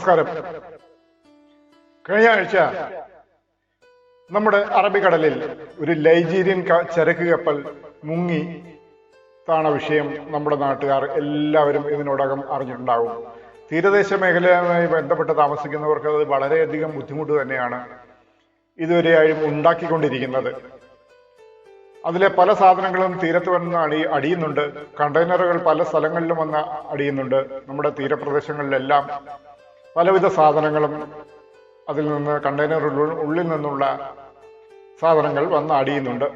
നമസ്കാരം. കഴിഞ്ഞ ആഴ്ച നമ്മുടെ അറബിക്കടലിൽ ഒരു ലൈജീരിയൻ ചരക്ക് കപ്പൽ മുങ്ങി താണ വിഷയം നമ്മുടെ നാട്ടുകാർ എല്ലാവരും ഇതിനോടകം അറിഞ്ഞിട്ടുണ്ടാകും തീരദേശ മേഖലയുമായി ബന്ധപ്പെട്ട് താമസിക്കുന്നവർക്ക് അത് വളരെയധികം ബുദ്ധിമുട്ട് തന്നെയാണ് ഇതുവരെയായും ഉണ്ടാക്കിക്കൊണ്ടിരിക്കുന്നത്. അതിലെ പല സാധനങ്ങളും തീരത്ത് വന്ന് അടി അടിയുന്നുണ്ട്. കണ്ടെയ്നറുകൾ പല സ്ഥലങ്ങളിലും വന്ന് അടിയുന്നുണ്ട്. നമ്മുടെ തീരപ്രദേശങ്ങളിലെല്ലാം പലവിധ സാധനങ്ങളും അതിൽ നിന്ന് കണ്ടെയ്നറുകൾ ഉള്ളിൽ നിന്നുള്ള സാധനങ്ങൾ വന്ന് അടിയുന്നുണ്ട്.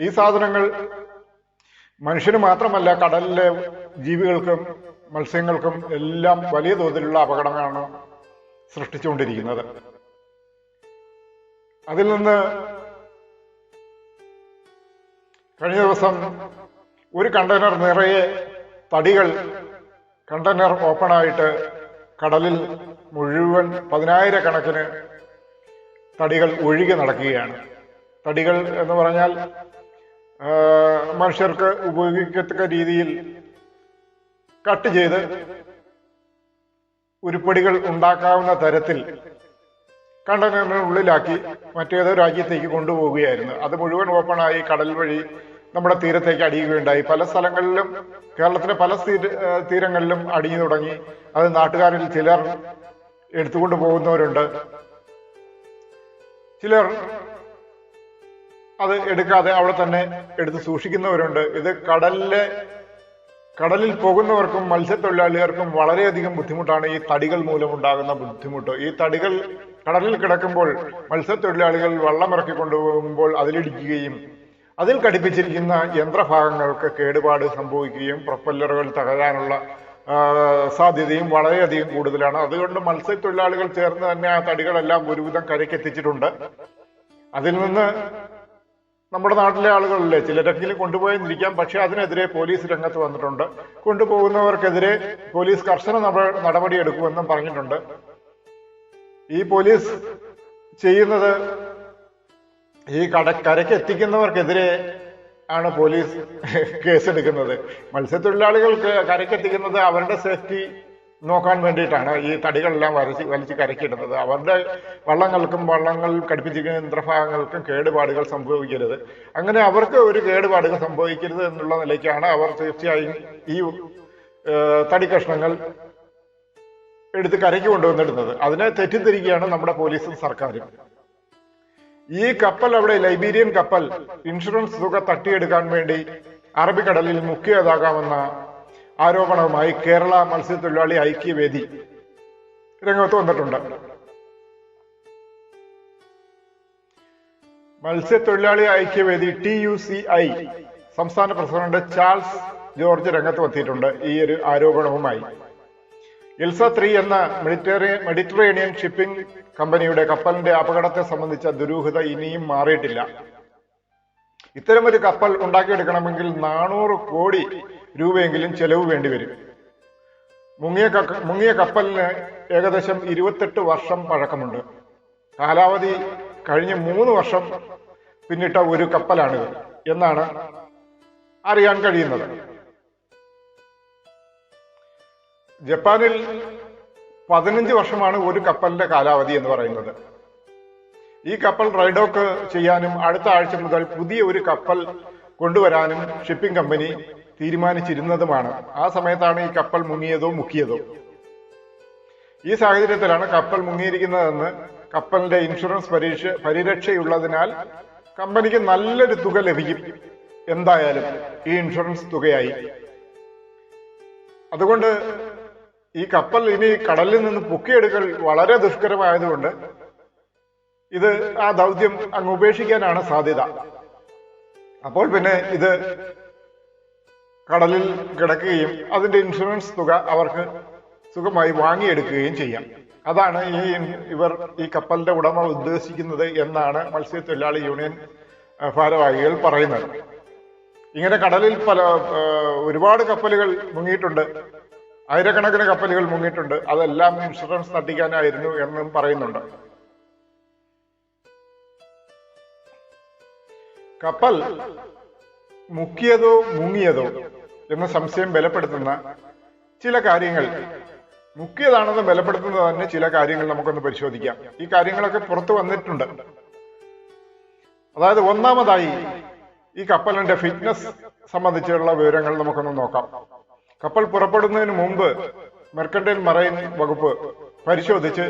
ഈ സാധനങ്ങൾ മനുഷ്യന് മാത്രമല്ല കടലിലെ ജീവികൾക്കും മത്സ്യങ്ങൾക്കും എല്ലാം വലിയ തോതിലുള്ള അപകടമാണ് സൃഷ്ടിച്ചുകൊണ്ടിരിക്കുന്നത്. അതിൽ നിന്ന് കഴിഞ്ഞ ദിവസം ഒരു കണ്ടെയ്നർ നിറയെ തടികൾ കണ്ടെയ്നർ ഓപ്പണായിട്ട് കടലിൽ മുഴുവൻ പതിനായിരക്കണക്കിന് തടികൾ ഒഴുകി നടക്കുകയാണ്. തടികൾ എന്ന് പറഞ്ഞാൽ മനുഷ്യർക്ക് ഉപയോഗിക്കത്തക്ക രീതിയിൽ കട്ട് ചെയ്ത് ഉരുപ്പടികൾ ഉണ്ടാക്കാവുന്ന തരത്തിൽ കണ്ടെയ്നറിനുള്ളിലാക്കി മറ്റേതോ രാജ്യത്തേക്ക് കൊണ്ടുപോവുകയായിരുന്നു. അത് മുഴുവൻ ഓപ്പണായി കടൽ വഴി നമ്മുടെ തീരത്തേക്ക് അടിയുകയുണ്ടായി. പല സ്ഥലങ്ങളിലും കേരളത്തിലെ പല തീര- തീരങ്ങളിലും അടിഞ്ഞു തുടങ്ങി. അത് നാട്ടുകാരിൽ ചിലർ എടുത്തുകൊണ്ട് പോകുന്നവരുണ്ട്. ചിലർ അത് എടുക്കാതെ അവിടെ തന്നെ എടുത്ത് സൂക്ഷിക്കുന്നവരുണ്ട്. ഇത് കടലിലെ കടലിൽ പോകുന്നവർക്കും മത്സ്യത്തൊഴിലാളികൾക്കും വളരെയധികം ബുദ്ധിമുട്ടാണ് ഈ തടികൾ മൂലമുണ്ടാകുന്ന ബുദ്ധിമുട്ട്. ഈ തടികൾ കടലിൽ കിടക്കുമ്പോൾ മത്സ്യത്തൊഴിലാളികൾ വെള്ളമിറക്കി കൊണ്ടുപോകുമ്പോൾ അതിലിടിക്കുകയും അതിൽ ഘടിപ്പിച്ചിരിക്കുന്ന യന്ത്രഭാഗങ്ങൾക്ക് കേടുപാട് സംഭവിക്കുകയും പ്രൊപ്പല്ലറുകൾ തകരാനുള്ള സാധ്യതയും വളരെയധികം കൂടുതലാണ്. അതുകൊണ്ട് മത്സ്യത്തൊഴിലാളികൾ ചേർന്ന് തന്നെ ആ തടികളെല്ലാം ഒരുവിധം കരയ്ക്കെത്തിച്ചിട്ടുണ്ട്. അതിൽ നിന്ന് നമ്മുടെ നാട്ടിലെ ആളുകളിലെ ചിലരെങ്കിലും കൊണ്ടുപോയെന്നിരിക്കാം പക്ഷെ അതിനെതിരെ പോലീസ് രംഗത്ത് വന്നിട്ടുണ്ട്. കൊണ്ടുപോകുന്നവർക്കെതിരെ പോലീസ് കർശന നടപടിയെടുക്കുമെന്നും പറഞ്ഞിട്ടുണ്ട്. ഈ പോലീസ് ചെയ്യുന്നത് ഈ കടക്കരയ്ക്ക് എത്തിക്കുന്നവർക്കെതിരെ ആണ് പോലീസ് കേസെടുക്കുന്നത്. മത്സ്യത്തൊഴിലാളികൾക്ക് കരയ്ക്കെത്തിക്കുന്നത് അവരുടെ സേഫ്റ്റി നോക്കാൻ വേണ്ടിയിട്ടാണ്. ഈ തടികളെല്ലാം വരച്ച് വലിച്ച് കരക്കിടുന്നത് അവരുടെ വള്ളങ്ങൾക്കും വള്ളങ്ങൾ ഘടിപ്പിച്ചിരിക്കുന്ന യന്ത്രഭാഗങ്ങൾക്കും കേടുപാടുകൾ സംഭവിക്കരുത്. അങ്ങനെ അവർക്ക് ഒരു കേടുപാടുകൾ സംഭവിക്കരുത് എന്നുള്ള നിലയ്ക്കാണ് അവർ തീർച്ചയായും ഈ തടി കഷ്ണങ്ങൾ എടുത്ത് കരയ്ക്ക് കൊണ്ടുവന്നിടുന്നത്. അതിനെ തെറ്റിദ്ധരിക്കുകയാണ് നമ്മുടെ പോലീസും സർക്കാരും. ഈ കപ്പൽ അവിടെ ലൈബീരിയൻ കപ്പൽ ഇൻഷുറൻസ് തുക തട്ടിയെടുക്കാൻ വേണ്ടി അറബിക്കടലിൽ മുക്കിയതാകാമെന്ന ആരോപണവുമായി കേരള മത്സ്യത്തൊഴിലാളി ഐക്യവേദി രംഗത്ത് വന്നിട്ടുണ്ട്. മത്സ്യത്തൊഴിലാളി Aikyavedi T U C I സംസ്ഥാന പ്രസിഡന്റ് ചാൾസ് ജോർജ് രംഗത്ത് വന്നിട്ടുണ്ട് ഈ ഒരു ആരോപണവുമായി. എൽസ ത്രീ എന്ന മെഡിറ്ററേനിയൻ മെഡിറ്ററേനിയൻ ഷിപ്പിംഗ് കമ്പനിയുടെ കപ്പലിന്റെ അപകടത്തെ സംബന്ധിച്ച ദുരൂഹത ഇനിയും മാറിയിട്ടില്ല. ഇത്തരമൊരു കപ്പൽ ഉണ്ടാക്കിയെടുക്കണമെങ്കിൽ നാനൂറ് കോടി രൂപയെങ്കിലും ചെലവ് വേണ്ടിവരും. മുങ്ങിയ മുങ്ങിയ കപ്പലിന് ഏകദേശം ഇരുപത്തെട്ട് വർഷം പഴക്കമുണ്ട്. കാലാവധി കഴിഞ്ഞ് മൂന്ന് വർഷം പിന്നിട്ട ഒരു കപ്പലാണിത് എന്നാണ് അറിയാൻ കഴിയുന്നത്. ജപ്പാനിൽ പതിനഞ്ച് വർഷമാണ് ഒരു കപ്പലിന്റെ കാലാവധി എന്ന് പറയുന്നത്. ഈ കപ്പൽ റൈഡോക്ക് ചെയ്യാനും അടുത്ത ആഴ്ച മുതൽ പുതിയ ഒരു കപ്പൽ കൊണ്ടുവരാനും ഷിപ്പിംഗ് കമ്പനി തീരുമാനിച്ചിരുന്നതുമാണ്. ആ സമയത്താണ് ഈ കപ്പൽ മുങ്ങിയതോ മുക്കിയതോ. ഈ സാഹചര്യത്തിലാണ് കപ്പൽ മുങ്ങിയിരിക്കുന്നതെന്ന് കപ്പലിന്റെ ഇൻഷുറൻസ് പരീക്ഷ പരിരക്ഷയുള്ളതിനാൽ കമ്പനിക്ക് നല്ലൊരു തുക ലഭിക്കും. എന്തായാലും ഈ ഇൻഷുറൻസ് തുകയായി. അതുകൊണ്ട് ഈ കപ്പൽ ഇനി കടലിൽ നിന്ന് പൊക്കിയെടുക്കൽ വളരെ ദുഷ്കരമായതുകൊണ്ട് ഇത് ആ ദൗത്യം അങ്ങ് ഉപേക്ഷിക്കാനാണ് സാധ്യത. അപ്പോൾ പിന്നെ ഇത് കടലിൽ കിടക്കുകയും അതിന്റെ ഇൻഷുറൻസ് തുക അവർക്ക് സുഖമായി വാങ്ങിയെടുക്കുകയും ചെയ്യാം. അതാണ് ഈ ഇവർ ഈ കപ്പലിന്റെ ഉടമ ഉദ്ദേശിക്കുന്നത് എന്നാണ് മത്സ്യത്തൊഴിലാളി യൂണിയൻ ഭാരവാഹികൾ പറയുന്നത്. ഇങ്ങനെ കടലിൽ പല ഒരുപാട് കപ്പലുകൾ മുങ്ങിയിട്ടുണ്ട്. ആയിരക്കണക്കിന് കപ്പലുകൾ മുങ്ങിയിട്ടുണ്ട്. അതെല്ലാം ഇൻഷുറൻസ് തട്ടിക്കാനായിരുന്നു എന്നും പറയുന്നുണ്ട്. കപ്പൽ മുക്കിയതോ മുങ്ങിയതോ എന്ന സംശയം ബലപ്പെടുത്തുന്ന ചില കാര്യങ്ങൾ. മുക്കിയതാണെന്ന് ബലപ്പെടുത്തുന്നത് തന്നെ ചില കാര്യങ്ങൾ നമുക്കൊന്ന് പരിശോധിക്കാം. ഈ കാര്യങ്ങളൊക്കെ പുറത്തു വന്നിട്ടുണ്ട്. അതായത് ഒന്നാമതായി ഈ കപ്പലിന്റെ ഫിറ്റ്നസ് സംബന്ധിച്ചുള്ള വിവരങ്ങൾ നമുക്കൊന്ന് നോക്കാം. കപ്പൽ പുറപ്പെടുന്നതിന് മുമ്പ് മെർക്കന്റൈൽ മറൈൻ വകുപ്പ് പരിശോധിച്ച്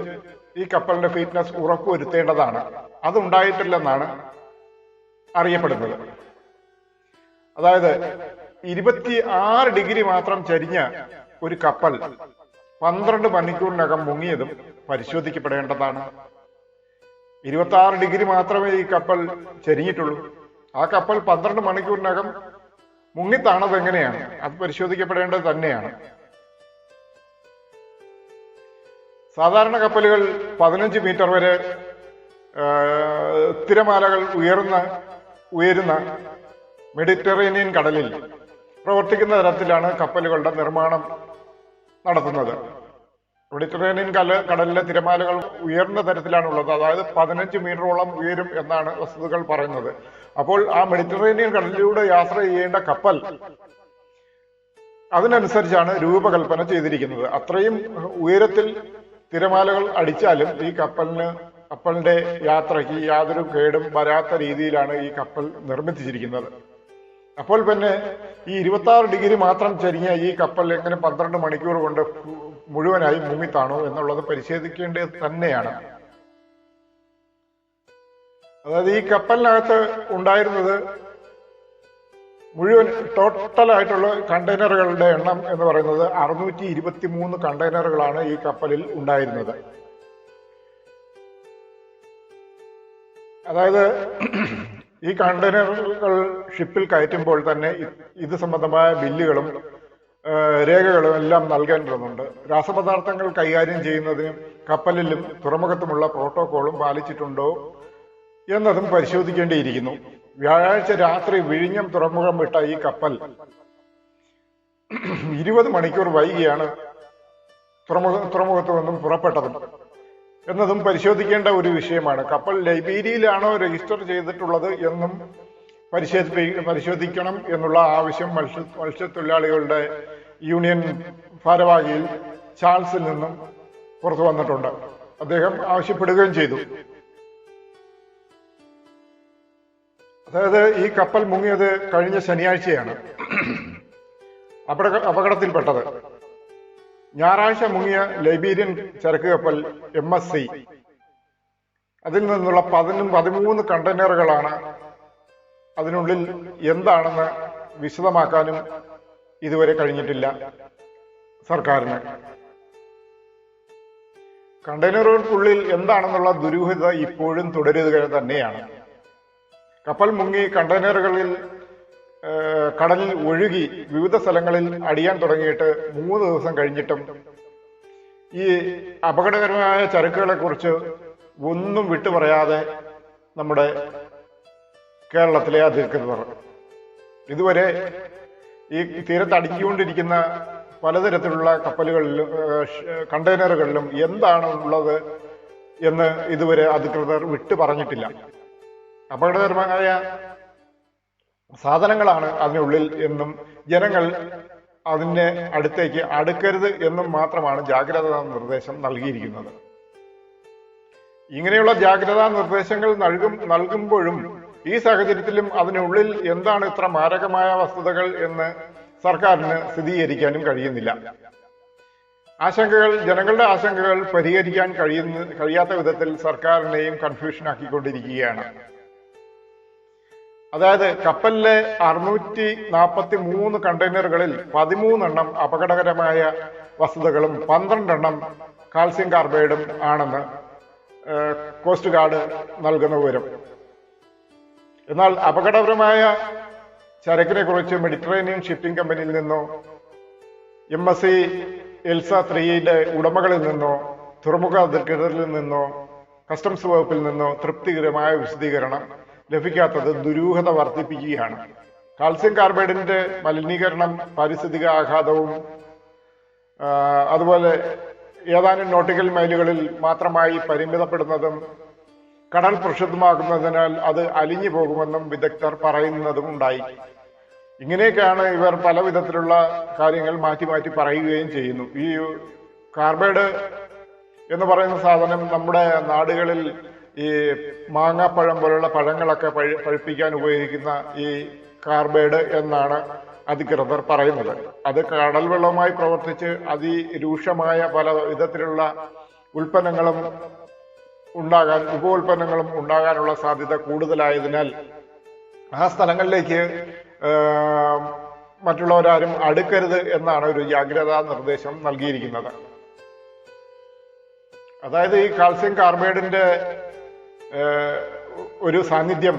ഈ കപ്പലിന്റെ ഫിറ്റ്നസ് ഉറപ്പുവരുത്തേണ്ടതാണ്. അതുണ്ടായിട്ടില്ലെന്നാണ് അറിയപ്പെടുന്നത്. അതായത് ഇരുപത്തി ആറ് ഡിഗ്രി മാത്രം ചരിഞ്ഞ ഒരു കപ്പൽ പന്ത്രണ്ട് മണിക്കൂറിനകം മുങ്ങിയതും പരിശോധിക്കപ്പെടേണ്ടതാണ്. ഇരുപത്തി ആറ് ഡിഗ്രി മാത്രമേ ഈ കപ്പൽ ചരിഞ്ഞിട്ടുള്ളൂ. ആ കപ്പൽ പന്ത്രണ്ട് മണിക്കൂറിനകം മുങ്ങിത്താണത് എങ്ങനെയാണ്? അത് പരിശോധിക്കപ്പെടേണ്ടത് തന്നെയാണ്. സാധാരണ കപ്പലുകൾ പതിനഞ്ച് മീറ്റർ വരെ തിരമാലകൾ ഉയർന്ന ഉയരുന്ന മെഡിറ്ററേനിയൻ കടലിൽ പ്രവർത്തിക്കുന്ന തരത്തിലാണ് കപ്പലുകളുടെ നിർമ്മാണം നടത്തുന്നത്. മെഡിറ്ററേനിയൻ കല കടലിലെ തിരമാലകൾ ഉയർന്ന തരത്തിലാണുള്ളത്. അതായത് പതിനഞ്ച് മീറ്ററോളം ഉയരും എന്നാണ് വസ്തുതകൾ പറയുന്നത്. അപ്പോൾ ആ മെഡിറ്ററേനിയൻ കടലിലൂടെ യാത്ര ചെയ്യേണ്ട കപ്പൽ അതിനനുസരിച്ചാണ് രൂപകൽപ്പന ചെയ്തിരിക്കുന്നത്. അത്രയും ഉയരത്തിൽ തിരമാലകൾ അടിച്ചാലും ഈ കപ്പലിന് കപ്പലിന്റെ യാത്രയ്ക്ക് യാതൊരു കേടും വരാത്ത രീതിയിലാണ് ഈ കപ്പൽ നിർമ്മിച്ചിരിക്കുന്നത്. അപ്പോൾ പിന്നെ ഈ ഇരുപത്തി ആറ് ഡിഗ്രി മാത്രം ചരിഞ്ഞ ഈ കപ്പൽ എങ്ങനെ പന്ത്രണ്ട് മണിക്കൂർ കൊണ്ട് മുഴുവനായി മുങ്ങിത്താണോ എന്നുള്ളത് പരിശോധിക്കേണ്ടത് തന്നെയാണ്. അതായത് ഈ കപ്പലിനകത്ത് ഉണ്ടായിരുന്നത് മുഴുവൻ ടോട്ടലായിട്ടുള്ള കണ്ടെയ്നറുകളുടെ എണ്ണം എന്ന് പറയുന്നത് അറുന്നൂറ്റി ഇരുപത്തി മൂന്ന് കണ്ടെയ്നറുകളാണ് ഈ കപ്പലിൽ ഉണ്ടായിരുന്നത്. അതായത് ഈ കണ്ടെയ്നറുകൾ ഷിപ്പിൽ കയറ്റുമ്പോൾ തന്നെ ഇത് സംബന്ധമായ ബില്ലുകളും രേഖകളും എല്ലാം നൽകേണ്ടതുണ്ട്. രാസപദാർത്ഥങ്ങൾ കൈകാര്യം ചെയ്യുന്നതിനും കപ്പലിലും തുറമുഖത്തുമുള്ള പ്രോട്ടോകോളും പാലിച്ചിട്ടുണ്ടോ? എന്നതും പരിശോധിക്കേണ്ടിയിരിക്കുന്നു. വ്യാഴാഴ്ച രാത്രി വിഴിഞ്ഞം തുറമുഖം വിട്ട ഈ കപ്പൽ ഇരുപത് മണിക്കൂർ വൈകിയാണ് തുറമുഖ തുറമുഖത്ത് നിന്നും പുറപ്പെട്ടതും. എന്നതും പരിശോധിക്കേണ്ട ഒരു വിഷയമാണ്. കപ്പൽ ലൈബീരിയയിലാണോ രജിസ്റ്റർ ചെയ്തിട്ടുള്ളത് എന്നും പരിശോധി പരിശോധിക്കണം എന്നുള്ള ആവശ്യം മത്സ്യ മത്സ്യത്തൊഴിലാളികളുടെ യൂണിയൻ ഭാരവാഹിയിൽ ചാൾസിൽ നിന്നും പുറത്തു വന്നിട്ടുണ്ട്. അദ്ദേഹം ആവശ്യപ്പെടുകയും ചെയ്തു. അതായത് ഈ കപ്പൽ മുങ്ങിയത് കഴിഞ്ഞ ശനിയാഴ്ചയാണ്. അപകട അപകടത്തിൽപ്പെട്ടത്. ഞായറാഴ്ച മുങ്ങിയ ലൈബീരിയൻ ചരക്ക് കപ്പൽ എം എസ് സി അതിൽ നിന്നുള്ള പതിനും പതിമൂന്ന് കണ്ടെയ്നറുകളാണ് അതിനുള്ളിൽ എന്താണെന്ന് വിശദമാക്കാനും ഇതുവരെ കഴിഞ്ഞിട്ടില്ല സർക്കാരിന്. കണ്ടെയ്നറുകൾക്കുള്ളിൽ എന്താണെന്നുള്ള ദുരൂഹത ഇപ്പോഴും തുടരുക തന്നെയാണ്. കപ്പൽ മുങ്ങി കണ്ടെയ്നറുകളിൽ കടലിൽ ഒഴുകി വിവിധ സ്ഥലങ്ങളിൽ അടിയാൻ തുടങ്ങിയിട്ട് മൂന്ന് ദിവസം കഴിഞ്ഞിട്ടും ഈ അപകടകരമായ ചരക്കുകളെ കുറിച്ച് ഒന്നും വിട്ടു പറയാതെ നമ്മുടെ കേരളത്തിലെ അധികൃതർ. ഇതുവരെ ഈ തീരത്ത് അടുക്കിക്കൊണ്ടിരിക്കുന്ന പലതരത്തിലുള്ള കപ്പലുകളിലും കണ്ടെയ്നറുകളിലും എന്താണ് ഉള്ളത് എന്ന് ഇതുവരെ അധികൃതർ വിട്ടു പറഞ്ഞിട്ടില്ല അപകടകരമായ സാധനങ്ങളാണ് അതിനുള്ളിൽ എന്നും ജനങ്ങൾ അതിന്റെ അടുത്തേക്ക് അടുക്കരുത് എന്നും മാത്രമാണ് ജാഗ്രതാ നിർദ്ദേശം നൽകിയിരിക്കുന്നത്. ഇങ്ങനെയുള്ള ജാഗ്രതാ നിർദ്ദേശങ്ങൾ നൽകും നൽകുമ്പോഴും ഈ സാഹചര്യത്തിലും അതിനുള്ളിൽ എന്താണ് ഇത്ര മാരകമായ വസ്തുതകൾ എന്ന് സർക്കാരിന് സ്ഥിരീകരിക്കാനും കഴിയുന്നില്ല. ആശങ്കകൾ ജനങ്ങളുടെ ആശങ്കകൾ പരിഹരിക്കാൻ കഴിയുന്ന കഴിയാത്ത വിധത്തിൽ സർക്കാരിനെയും കൺഫ്യൂഷൻ ആക്കിക്കൊണ്ടിരിക്കുകയാണ് അതായത് കപ്പലിലെ അറുന്നൂറ്റി നാൽപ്പത്തി മൂന്ന് കണ്ടെയ്നറുകളിൽ പതിമൂന്നെണ്ണം അപകടകരമായ വസ്തുതകളും പന്ത്രണ്ടെണ്ണം കാൽസ്യം കാർബൈഡും ആണെന്ന് കോസ്റ്റ് ഗാർഡ് നൽകുന്ന വിവരം. എന്നാൽ അപകടപരമായ ചരക്കിനെ കുറിച്ച് മെഡിറ്ററേനിയൻ ഷിപ്പിംഗ് കമ്പനിയിൽ നിന്നോ എം എസ് സി എൽസ ത്രീയുടെ ഉടമകളിൽ നിന്നോ തുറമുഖ അധികൃതരിൽ നിന്നോ കസ്റ്റംസ് വകുപ്പിൽ നിന്നോ തൃപ്തികരമായ വിശദീകരണം ലഭിക്കാത്തത് ദുരൂഹത വർദ്ധിപ്പിക്കുകയാണ്. കാൽസ്യം കാർബൈഡിന്റെ മലിനീകരണം പാരിസ്ഥിതിക ആഘാതവും അതുപോലെ ഏതാനും നോട്ടിക്കൽ മൈലുകളിൽ മാത്രമായി പരിമിതപ്പെടുന്നതും കടൽ പ്രക്ഷുബ്ധമാകുന്നതിനാൽ അത് അലിഞ്ഞു പോകുമെന്നും വിദഗ്ധർ പറയുന്നതും ഉണ്ടായി. ഇങ്ങനെയൊക്കെയാണ് ഇവർ പല വിധത്തിലുള്ള കാര്യങ്ങൾ മാറ്റി മാറ്റി പറയുകയും ചെയ്യുന്നു. ഈ കാർബൈഡ് എന്ന് പറയുന്ന സാധനം നമ്മുടെ നാടുകളിൽ ഈ മാങ്ങാപ്പഴം പോലുള്ള പഴങ്ങളൊക്കെ പഴി പഴുപ്പിക്കാൻ ഉപയോഗിക്കുന്ന ഈ കാർബേഡ് എന്നാണ് അധികൃതർ പറയുന്നത്. അത് കടൽ വെള്ളവുമായി പ്രവർത്തിച്ച് അതിരൂക്ഷമായ പല വിധത്തിലുള്ള ഉൽപ്പന്നങ്ങളും ഉണ്ടാകാൻ ഉപ ഉൽപ്പന്നങ്ങളും ഉണ്ടാകാനുള്ള സാധ്യത കൂടുതലായതിനാൽ ആ സ്ഥലങ്ങളിലേക്ക് മറ്റുള്ളവരാരും അടുക്കരുത് എന്നാണ് ഒരു ജാഗ്രതാ നിർദ്ദേശം നൽകിയിരിക്കുന്നത്. അതായത് ഈ കാൽസ്യം കാർബൈഡിന്റെ ഒരു സാന്നിധ്യം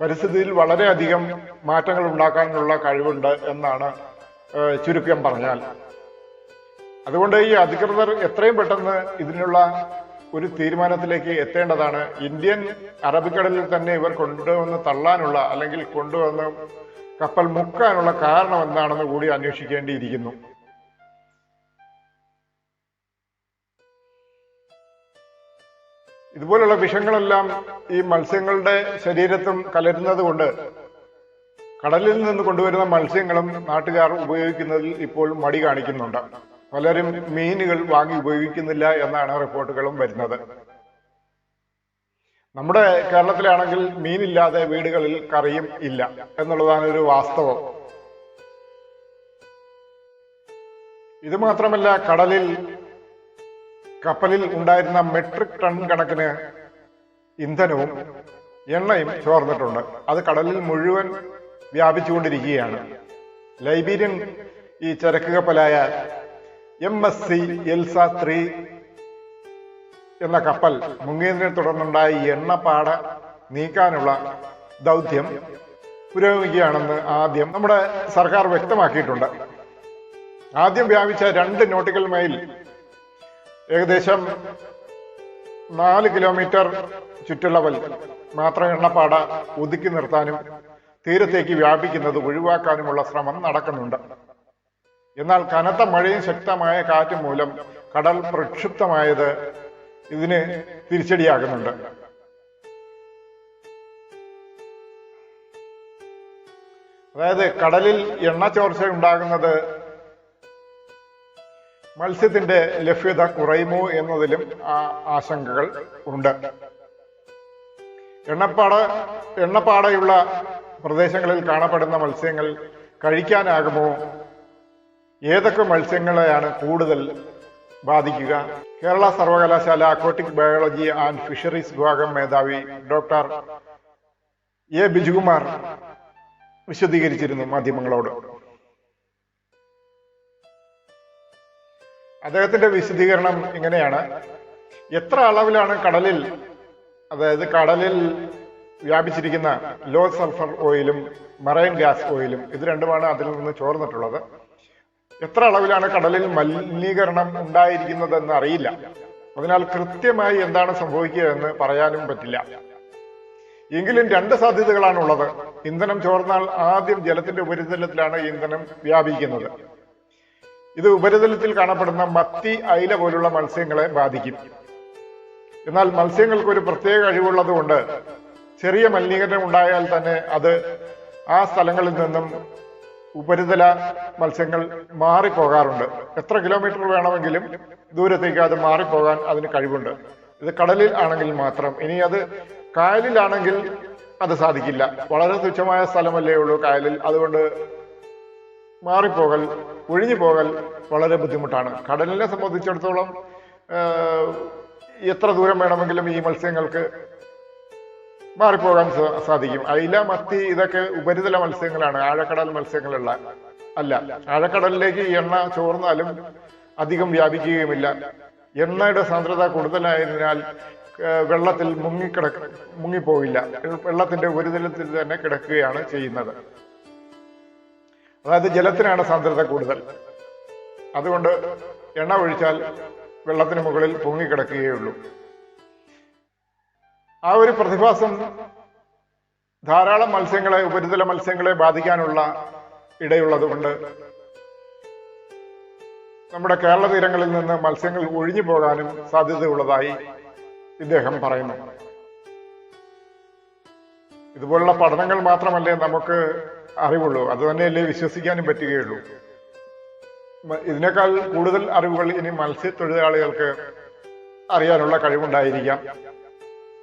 പരിസ്ഥിതിയിൽ വളരെയധികം മാറ്റങ്ങൾ ഉണ്ടാക്കാനുള്ള കഴിവുണ്ട് എന്നാണ് ചുരുക്കം പറഞ്ഞാൽ. അതുകൊണ്ട് ഈ അധികൃതർ എത്രയും പെട്ടെന്ന് ഇതിനുള്ള ഒരു തീരുമാനത്തിലേക്ക് എത്തേണ്ടതാണ്. ഇന്ത്യൻ അറബിക്കടലിൽ തന്നെ ഇവർ കൊണ്ടുവന്ന് തള്ളാനുള്ള അല്ലെങ്കിൽ കൊണ്ടുവന്ന് കപ്പൽ മുക്കാനുള്ള കാരണം എന്താണെന്ന് കൂടി അന്വേഷിക്കേണ്ടിയിരിക്കുന്നു. ഇതുപോലുള്ള വിഷങ്ങളെല്ലാം ഈ മത്സ്യങ്ങളുടെ ശരീരത്തും കലരുന്നത് കൊണ്ട് കടലിൽ നിന്ന് കൊണ്ടുവരുന്ന മത്സ്യങ്ങളും നാട്ടുകാർ ഉപയോഗിക്കുന്നതിൽ ഇപ്പോൾ മടി കാണിക്കുന്നുണ്ട്. പലരും മീനുകൾ വാങ്ങി ഉപയോഗിക്കുന്നില്ല എന്നാണ് റിപ്പോർട്ടുകളും വരുന്നത്. നമ്മുടെ കേരളത്തിലാണെങ്കിൽ മീനില്ലാതെ വീടുകളിൽ കറിയും ഇല്ല എന്നുള്ളതാണ് ഒരു വാസ്തവം. ഇത് മാത്രമല്ല കടലിൽ കപ്പലിൽ ഉണ്ടായിരുന്ന മെട്രിക് ടൺ കണക്കിന് ഇന്ധനവും എണ്ണയും ചോർന്നിട്ടുണ്ട്. അത് കടലിൽ മുഴുവൻ വ്യാപിച്ചുകൊണ്ടിരിക്കുകയാണ്. ലൈബീരിയൻ ഈ ചരക്ക് കപ്പലായ M S C Elsa three എന്ന കപ്പൽ മുങ്ങിയതിനെ തുടർന്നുണ്ടായ എണ്ണപ്പാട നീക്കാനുള്ള ദൗത്യം പുരോഗമിക്കുകയാണെന്ന് ആദ്യം നമ്മുടെ സർക്കാർ വ്യക്തമാക്കിയിട്ടുണ്ട്. ആദ്യം വ്യാപിച്ച രണ്ട് നോട്ടിക്കൽ മൈൽ ഏകദേശം നാല് കിലോമീറ്റർ ചുറ്റളവിൽ മാത്രം എണ്ണപ്പാട ഒതുക്കി നിർത്താനും തീരത്തേക്ക് വ്യാപിക്കുന്നത് ഒഴിവാക്കാനുമുള്ള ശ്രമം നടക്കുന്നുണ്ട്. എന്നാൽ കനത്ത മഴയും ശക്തമായ കാറ്റും മൂലം കടൽ പ്രക്ഷുബ്ധമായത് ഇതിന് തിരിച്ചടിയാകുന്നുണ്ട്. അതായത് കടലിൽ എണ്ണ ചോർച്ച ഉണ്ടാകുന്നത് മത്സ്യത്തിന്റെ ലഭ്യത കുറയുമോ എന്നതിലും ആശങ്കകൾ ഉണ്ട്. എണ്ണപ്പാട എണ്ണപ്പാടയുള്ള പ്രദേശങ്ങളിൽ കാണപ്പെടുന്ന മത്സ്യങ്ങൾ കഴിക്കാനാകുമോ? ഏതൊക്കെ മത്സ്യങ്ങളെയാണ് കൂടുതൽ ബാധിക്കുക? കേരള സർവകലാശാല അക്വാട്ടിക് ബയോളജി ആൻഡ് ഫിഷറീസ് വിഭാഗം മേധാവി ഡോക്ടർ എ. ബിജുകുമാർ വിശദീകരിച്ചിരുന്നു മാധ്യമങ്ങളോട്. അദ്ദേഹത്തിന്റെ വിശദീകരണം ഇങ്ങനെയാണ്. എത്ര അളവിലാണ് കടലിൽ അതായത് കടലിൽ വ്യാപിച്ചിരിക്കുന്ന ലോ സൾഫർ ഓയിലും മറൈൻ ഗ്യാസ് ഓയിലും ഇത് രണ്ടുമാണ് അതിൽ നിന്ന് ചോർന്നിട്ടുള്ളത്. എത്ര അളവിലാണ് കടലിൽ മലിനീകരണം ഉണ്ടായിരിക്കുന്നതെന്ന് അറിയില്ല. അതിനാൽ കൃത്യമായി എന്താണ് സംഭവിക്കുക എന്ന് പറയാനും പറ്റില്ല. എങ്കിലും രണ്ട് സാധ്യതകളാണ് ഉള്ളത് ഇന്ധനം ചോർന്നാൽ ആദ്യം ജലത്തിന്റെ ഉപരിതലത്തിലാണ് ഇന്ധനം വ്യാപിക്കുന്നത്. ഇത് ഉപരിതലത്തിൽ കാണപ്പെടുന്ന മത്തി അയില പോലുള്ള മത്സ്യങ്ങളെ ബാധിക്കും. എന്നാൽ മത്സ്യങ്ങൾക്ക് ഒരു പ്രത്യേക കഴിവുള്ളത് കൊണ്ട് ചെറിയ മലിനീകരണം ഉണ്ടായാൽ തന്നെ അത് ആ സ്ഥലങ്ങളിൽ നിന്നും ഉപരിതല മത്സ്യങ്ങൾ മാറിപ്പോകാറുണ്ട്. എത്ര കിലോമീറ്റർ വേണമെങ്കിലും ദൂരത്തേക്ക് അത് മാറിപ്പോകാൻ അതിന് കഴിവുണ്ട്. ഇത് കടലിൽ ആണെങ്കിൽ മാത്രം. ഇനി അത് കായലിലാണെങ്കിൽ അത് സാധിക്കില്ല. വളരെ തുച്ഛമായ സ്ഥലമല്ലേ ഉള്ളൂ കായലിൽ. അതുകൊണ്ട് മാറിപ്പോകൽ ഒഴിഞ്ഞു പോകൽ വളരെ ബുദ്ധിമുട്ടാണ്. കടലിനെ സംബന്ധിച്ചിടത്തോളം എത്ര ദൂരം വേണമെങ്കിലും ഈ മത്സ്യങ്ങൾക്ക് മാറിപ്പോകാൻ സാധിക്കും. അയില മത്തി ഇതൊക്കെ ഉപരിതല മത്സ്യങ്ങളാണ് ആഴക്കടൽ മത്സ്യങ്ങളുള്ള അല്ല. ആഴക്കടലിലേക്ക് എണ്ണ ചോർന്നാലും അധികം വ്യാപിക്കുകയുമില്ല. എണ്ണയുടെ സാന്ദ്രത കൂടുതലായതിനാൽ വെള്ളത്തിൽ മുങ്ങിക്കിടക്ക മുങ്ങിപ്പോയില്ല വെള്ളത്തിന്റെ ഉപരിതലത്തിൽ തന്നെ കിടക്കുകയാണ് ചെയ്യുന്നത്. അതായത് ജലത്തിനാണ് സാന്ദ്രത കൂടുതൽ. അതുകൊണ്ട് എണ്ണ ഒഴിച്ചാൽ വെള്ളത്തിന് മുകളിൽ പൊങ്ങിക്കിടക്കുകയുള്ളൂ. ആ ഒരു പ്രതിഭാസം ധാരാളം മത്സ്യങ്ങളെ ഉപരിതല മത്സ്യങ്ങളെ ബാധിക്കാനുള്ള ഇടയുള്ളത് കൊണ്ട് നമ്മുടെ കേരള തീരങ്ങളിൽ നിന്ന് മത്സ്യങ്ങൾ ഒഴിഞ്ഞു പോകാനും സാധ്യതയുള്ളതായി ഇദ്ദേഹം പറയുന്നു. ഇതുപോലുള്ള പഠനങ്ങൾ മാത്രമല്ലേ നമുക്ക് അറിവുള്ളൂ. അത് തന്നെയല്ലേ വിശ്വസിക്കാനും പറ്റുകയുള്ളൂ. ഇതിനേക്കാൾ കൂടുതൽ അറിവുകൾ ഇനി മത്സ്യത്തൊഴിലാളികൾക്ക് അറിയാനുള്ള കഴിവുണ്ടായിരിക്കാം.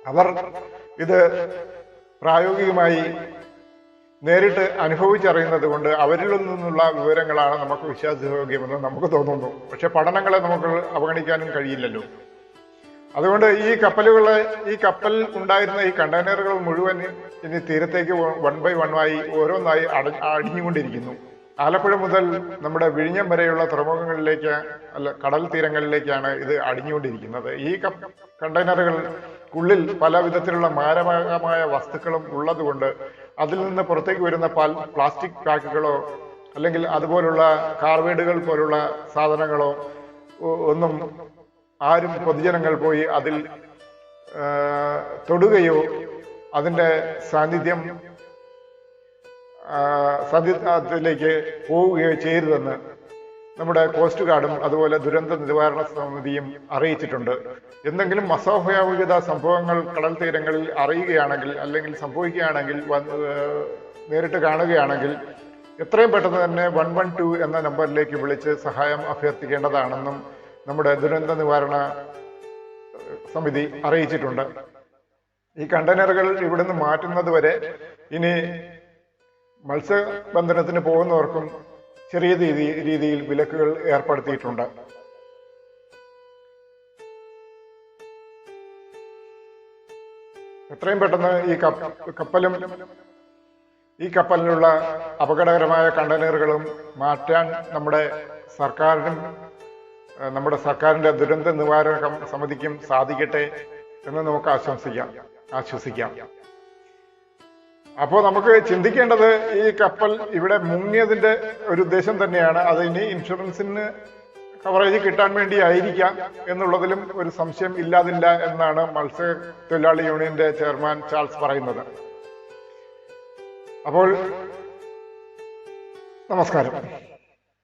അവർ ഇത് പ്രായോഗികമായി നേരിട്ട് അനുഭവിച്ചറിയുന്നത് കൊണ്ട് അവരിൽ നിന്നുള്ള വിവരങ്ങളാണ് നമുക്ക് വിശ്വാസയോഗ്യമെന്ന് നമുക്ക് തോന്നുന്നു. പക്ഷെ പഠനങ്ങളെ നമുക്ക് അവഗണിക്കാനും കഴിയില്ലല്ലോ. അതുകൊണ്ട് ഈ കപ്പലുകളെ ഈ കപ്പൽ ഉണ്ടായിരുന്ന ഈ കണ്ടെയ്നറുകൾ മുഴുവൻ ഇനി തീരത്തേക്ക് വൺ ബൈ വൺ ആയി ഓരോന്നായി അട അടിഞ്ഞുകൊണ്ടിരിക്കുന്നു. ആലപ്പുഴ മുതൽ നമ്മുടെ വിഴിഞ്ഞം വരെയുള്ള തുറമുഖങ്ങളിലേക്ക് അല്ല കടൽ തീരങ്ങളിലേക്കാണ് ഇത് അടിഞ്ഞുകൊണ്ടിരിക്കുന്നത്. ഈ കപ്പ ഉള്ളിൽ പല വിധത്തിലുള്ള മാരകമായ വസ്തുക്കളും ഉള്ളതുകൊണ്ട് അതിൽ നിന്ന് പുറത്തേക്ക് വരുന്ന പാൽ പ്ലാസ്റ്റിക് പാക്കുകളോ അല്ലെങ്കിൽ അതുപോലുള്ള കാർവേഡുകൾ പോലുള്ള സാധനങ്ങളോ ഒന്നും ആരും പൊതുജനങ്ങൾ പോയി അതിൽ തൊടുകയോ അതിന്റെ സാന്നിധ്യം സാന്നിധ്യത്തിലേക്ക് പോവുകയോ ചെയ്യരുതെന്ന് നമ്മുടെ കോസ്റ്റ് ഗാർഡും അതുപോലെ ദുരന്ത നിവാരണ സമിതിയും അറിയിച്ചിട്ടുണ്ട്. എന്തെങ്കിലും അസ്വാഭാവികത സംഭവങ്ങൾ കടൽ തീരങ്ങളിൽ അറിയുകയാണെങ്കിൽ അല്ലെങ്കിൽ സംഭവിക്കുകയാണെങ്കിൽ നേരിട്ട് കാണുകയാണെങ്കിൽ എത്രയും പെട്ടെന്ന് തന്നെ വൺ വൺ ടു എന്ന നമ്പറിലേക്ക് വിളിച്ച് സഹായം അഭ്യർത്ഥിക്കേണ്ടതാണെന്നും നമ്മുടെ ദുരന്ത നിവാരണ സമിതി അറിയിച്ചിട്ടുണ്ട്. ഈ കണ്ടെയ്നറുകൾ ഇവിടുന്ന് മാറ്റുന്നത് വരെ ഇനി മത്സ്യബന്ധനത്തിന് പോകുന്നവർക്കും ചെറിയ രീതിയിൽ വിലക്കുകൾ ഏർപ്പെടുത്തിയിട്ടുണ്ട്. എത്രയും പെട്ടെന്ന് ഈ കപ്പ- കപ്പലും ഈ കപ്പലിലുള്ള അപകടകരമായ കണ്ടെയ്നറുകളും മാറ്റാൻ നമ്മുടെ സർക്കാരിനും നമ്മുടെ സർക്കാരിന്റെ ദുരന്ത നിവാരണ സമിതിക്കും സാധിക്കട്ടെ എന്ന് നമുക്ക് ആശംസിക്കാം. ആശ്വസിക്കാം. അപ്പോൾ നമുക്ക് ചിന്തിക്കേണ്ടത് ഈ കപ്പൽ ഇവിടെ മുങ്ങിയതിന്റെ ഒരു ഉദ്ദേശം തന്നെയാണ്. അത് ഇനി ഇൻഷുറൻസിന് കവറേജ് കിട്ടാൻ വേണ്ടി ആയിരിക്കാം എന്നുള്ളതിലും ഒരു സംശയം ഇല്ലാതില്ല എന്നാണ് മത്സ്യത്തൊഴിലാളി യൂണിയന്റെ ചെയർമാൻ ചാൾസ് പറയുന്നത്. അപ്പോൾ നമസ്കാരം.